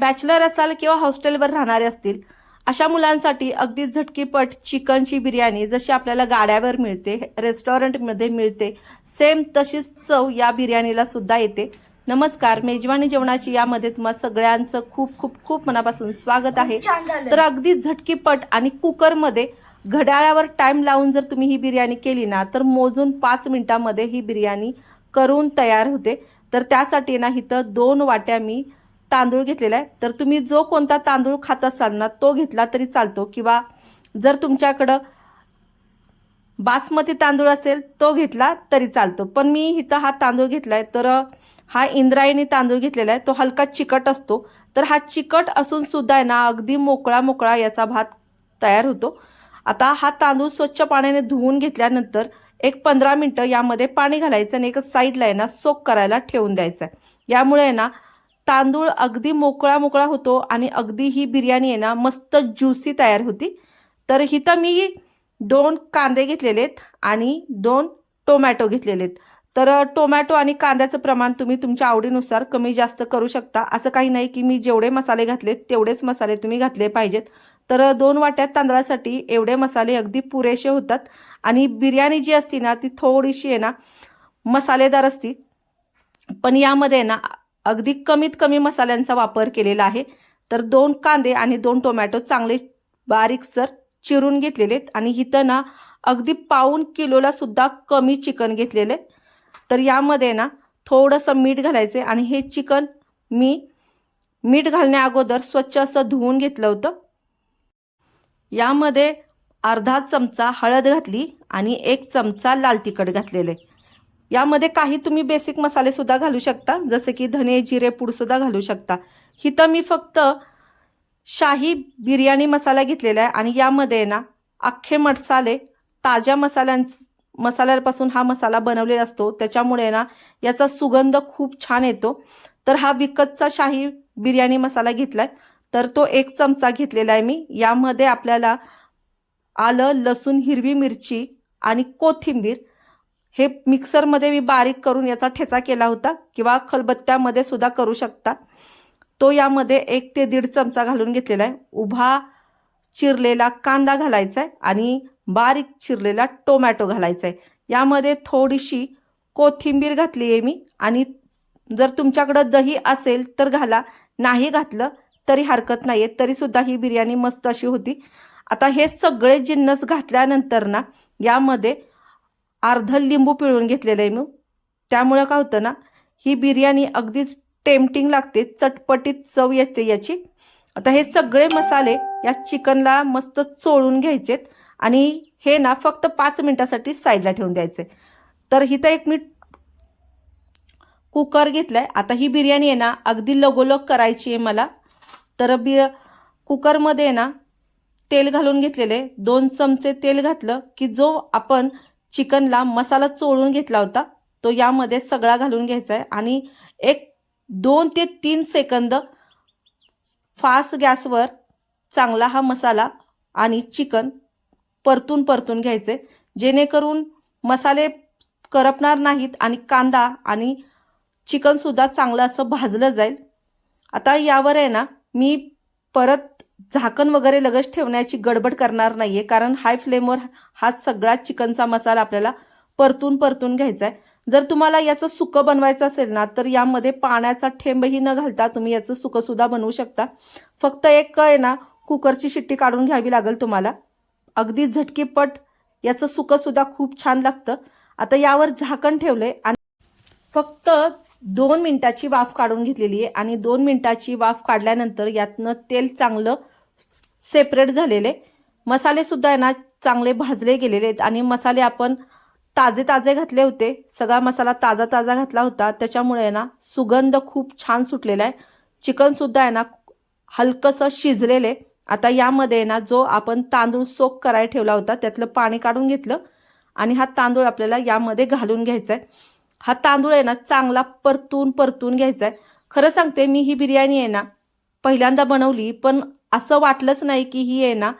Bachelor असाल किंवा हॉस्टेलवर राहणारे असतील अशा मुलांसाठी अगदी झटकीपट चिकनची बिर्याणी जशी आपल्याला गाड्यावर मिळते रेस्टॉरंटमध्ये मिळते सेम तशीच चव या बिर्याणीला सुद्धा येते. नमस्कार मेजवानी जेवणाची यामध्ये तुम्हा सगळ्यांचं खूप खूप खूप मनापासून स्वागत आहे. तर अगदी झटकीपट आणि कुकरमध्ये घड्याळावर टाइम लावून जर तुम्ही ही बिर्याणी केली ना तर मोजून पाच मिनिटामध्ये ही बिर्याणी करून तयार होते. तर त्यासाठी ना इथं दोन वाट्या मी तांदूळ घेतलेला आहे. तर तुम्ही जो कोणता तांदूळ खात असाल ना तो घेतला तरी चालतो. किंवा जर तुमच्याकडं बासमती तांदूळ असेल तो घेतला तरी चालतो. पण मी इथं हा तांदूळ घेतला आहे तर हा इंद्रायणी तांदूळ घेतलेला आहे. तो हलका चिकट असतो. तर हा चिकट असून सुद्धा आहे ना अगदी मोकळा मोकळा याचा भात तयार होतो. आता हा तांदूळ स्वच्छ पाण्याने धुवून घेतल्यानंतर एक पंधरा मिनटं यामध्ये पाणी घालायचं आणि एक साईडला आहे ना सोक करायला ठेवून द्यायचं आहे. यामुळे आहे ना तांदूळ अगदी मोकळा मोकळा होतो आणि अगदी ही बिर्याणी आहे ना मस्त ज्युसी तयार होती. तर इथं मी दोन कांदे घेतलेले आहेत आणि दोन टोमॅटो घेतलेले आहेत तर टोमॅटो आणि कांद्याचं प्रमाण तुम्ही तुमच्या आवडीनुसार कमी जास्त करू शकता. असं काही नाही की मी जेवढे मसाले घातलेत तेवढेच मसाले तुम्ही घातले पाहिजेत. तर दोन वाट्यात तांदळासाठी एवढे मसाले अगदी पुरेसे होतात. आणि बिर्याणी जी असती ना ती थोडीशी आहे ना मसालेदार असती. पण यामध्ये ना अगदी कमीत कमी मसाल्यांचा वापर केलेला आहे. तर दोन कांदे आणि दोन टोमॅटो चांगले बारीकसर चिरून घेतलेले आहेत आणि इथं ना अगदी पाऊन किलोला सुद्धा कमी चिकन घेतलेले. तर यामध्ये ना थोडंसं मीठ घालायचे आणि हे चिकन मी मीठ घालण्या अगोदर स्वच्छ असं धुवून घेतलं होतं. यामध्ये अर्धा चमचा हळद घातली आणि एक चमचा लाल तिखट घातलेले. यामध्ये काही तुम्ही बेसिक मसाले सुद्धा घालू शकता. जसे की धने जिरे पूड सुद्धा घालू शकता. इथं मी फक्त शाही बिर्याणी मसाला घेतलेला आहे आणि यामध्ये ना अख्खे मसाले ताज्या मसाल्यां मसाल्यापासून हा मसाला बनवलेला असतो. त्याच्यामुळे ना याचा सुगंध खूप छान येतो. तर हा विकतचा शाही बिर्याणी मसाला घेतलाय. तर तो एक चमचा घेतलेला आहे मी. यामध्ये आपल्याला आलं लसूण हिरवी मिरची आणि कोथिंबीर हे मिक्सरमध्ये मी बारीक करून याचा ठेचा केला होता किंवा खलबत्त्यामध्ये सुद्धा करू शकता. तो यामध्ये एक ते दीड चमचा घालून घेतलेला आहे. उभा चिरलेला कांदा घालायचा आहे आणि बारीक चिरलेला टोमॅटो घालायचा आहे. यामध्ये थोडीशी कोथिंबीर घातली आहे मी आणि जर तुमच्याकडं दही असेल तर घाला. नाही घातलं तरी हरकत नाही आहे तरीसुद्धा ही बिर्याणी मस्त अशी होती. आता हे सगळे जिन्नस घातल्यानंतर ना यामध्ये अर्ध लिंबू पिळून घेतलेलं आहे मी. त्यामुळं काय होतं ना ही बिर्याणी अगदीच टेम्पटिंग लागते चटपटीत चव येते याची. आता हे सगळे मसाले या चिकनला मस्त चोळून घ्यायचेत आणि हे ना फक्त पाच मिनिटासाठी साईडला ठेवून द्यायचे तर इथं एक मी कुकर घेतलाय. आता ही बिर्याणी आहे ना अगदी लगोलग करायची आहे मला. तर बि कुकरमध्ये आहे ना तेल घालून घेतलेले दोन चमचे तेल घातलं की जो आपण चिकनला मसाला चोळून घेतला होता. तो यामध्ये सगळा घालून घ्यायचा आहे आणि एक दोन ते तीन सेकंद फास्ट गॅसवर चांगला हा मसाला आणि चिकन परतून परतून घ्यायचे. जेणेकरून मसाले करपणार नाहीत आणि कांदा आणि चिकनसुद्धा चांगलं असं भाजलं जाईल. आता यावर आहे ना मी परत झाकण वगैरे लगेच ठेवण्याची गडबड करणार नाही आहे कारण हाय फ्लेमवर हा सगळा चिकनचा मसाला आपल्याला परतून परतून घ्यायचा आहे जर तुम्हाला याचं सुकं बनवायचं असेल ना तर यामध्ये पाण्याचा थेंबही न घालता तुम्ही याचं सुकंसुद्धा बनवू शकता. फक्त एक आहे ना कुकरची शिट्टी काढून घ्यावी लागेल तुम्हाला. अगदी झटकीपट याचं सुकंसुद्धा खूप छान लागतं. आता यावर झाकण ठेवलं आहे आणि फक्त दोन मिनिटाची वाफ काढून घेतलेली आहे आणि दोन मिनिटाची वाफ काढल्यानंतर यातनं तेल चांगलं सेपरेट झालेले मसालेसुद्धा आहे ना चांगले भाजले गेलेले आहेत आणि मसाले आपण ताजे ताजे घातले होते. सगळा मसाला ताजा ताजा घातला होता. त्याच्यामुळे आहे ना सुगंध खूप छान सुटलेला आहे. चिकनसुद्धा आहे ना हलकंसं शिजलेले आता यामध्ये आहे ना जो आपण तांदूळ सोक करायला ठेवला होता त्यातलं पाणी काढून घेतलं आणि हा तांदूळ आपल्याला यामध्ये घालून घ्यायचा आहे. हा तांदूळ आहे ना चांगला परतून परतून घ्यायचा आहे खरं सांगते मी ही बिर्याणी आहे ना पहिल्यांदा बनवली पण असं वाटलंच नाही की ही आहे ना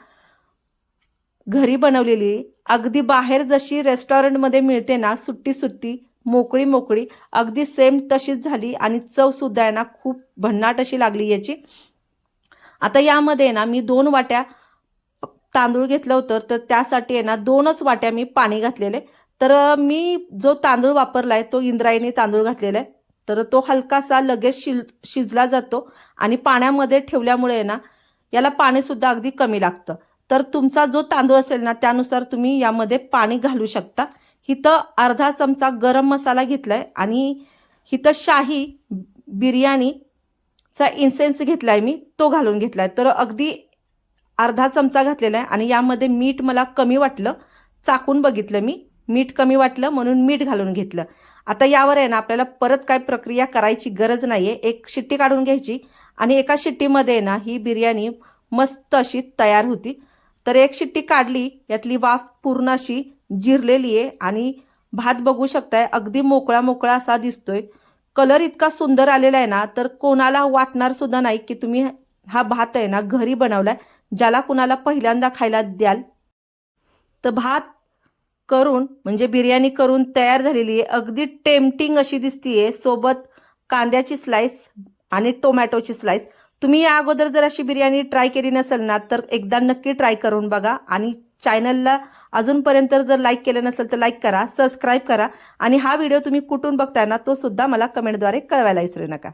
घरी बनवलेली. अगदी बाहेर जशी रेस्टॉरंटमध्ये मिळते ना सुट्टी सुट्टी मोकळी मोकळी अगदी सेम तशीच झाली आणि चवसुद्धा आहे ना खूप भन्नाट अशी लागली याची. आता यामध्ये आहे ना मी दोन वाट्या तांदूळ घेतलं होतं तर त्यासाठी आहे ना दोनच वाट्या मी पाणी घातलेले. तर मी जो तांदूळ वापरला आहे तो इंद्रायणी तांदूळ घातलेला आहे. तर तो हलकासा लगेच शिल शिजला जातो आणि पाण्यामध्ये ठेवल्यामुळे आहे ना याला पाणीसुद्धा अगदी कमी लागतं. तर तुमचा जो तांदूळ असेल ना त्यानुसार तुम्ही यामध्ये पाणी घालू शकता. इथं अर्धा चमचा गरम मसाला घेतला आहे आणि इथं शाही बिर्याणीचा इन्सेन्स घेतला आहे मी तो घालून घेतला आहे तर अगदी अर्धा चमचा घातलेला आहे आणि यामध्ये मीठ मला कमी वाटलं चाकून बघितलं मी. मीठ कमी वाटलं म्हणून मीठ घालून घेतलं. आता यावर आहे ना आपल्याला परत काय प्रक्रिया करायची गरज नाही आहे एक शिट्टी काढून घ्यायची आणि एका शिट्टीमध्ये ना ही बिर्याणी मस्त अशी तयार होती. तर एक शिट्टी काढली यातली वाफ पूर्ण अशी जिरलेली आहे आणि भात बघू शकताय अगदी मोकळा मोकळा असा दिसतोय. कलर इतका सुंदर आलेला आहे ना तर कोणाला वाटणार सुद्धा नाही की तुम्ही हा भात आहे ना घरी बनवलाय. ज्याला कुणाला पहिल्यांदा खायला द्याल. तर भात करून म्हणजे बिर्याणी करून तयार झालेली आहे. अगदी टेम्पटिंग अशी दिसतीये. सोबत कांद्याची स्लाइस आणि टोमॅटोची स्लाइस तुम्ही या अगोदर जर अशी बिर्याणी ट्राय केली नसेल ना तर एकदा नक्की ट्राय करून बघा. आणि चॅनलला अजूनपर्यंत जर लाईक केलं नसेल तर लाईक करा सबस्क्राईब करा. आणि हा व्हिडिओ तुम्ही कुठून बघताय ना तो सुद्धा मला कमेंटद्वारे कळवायला विसरू नका.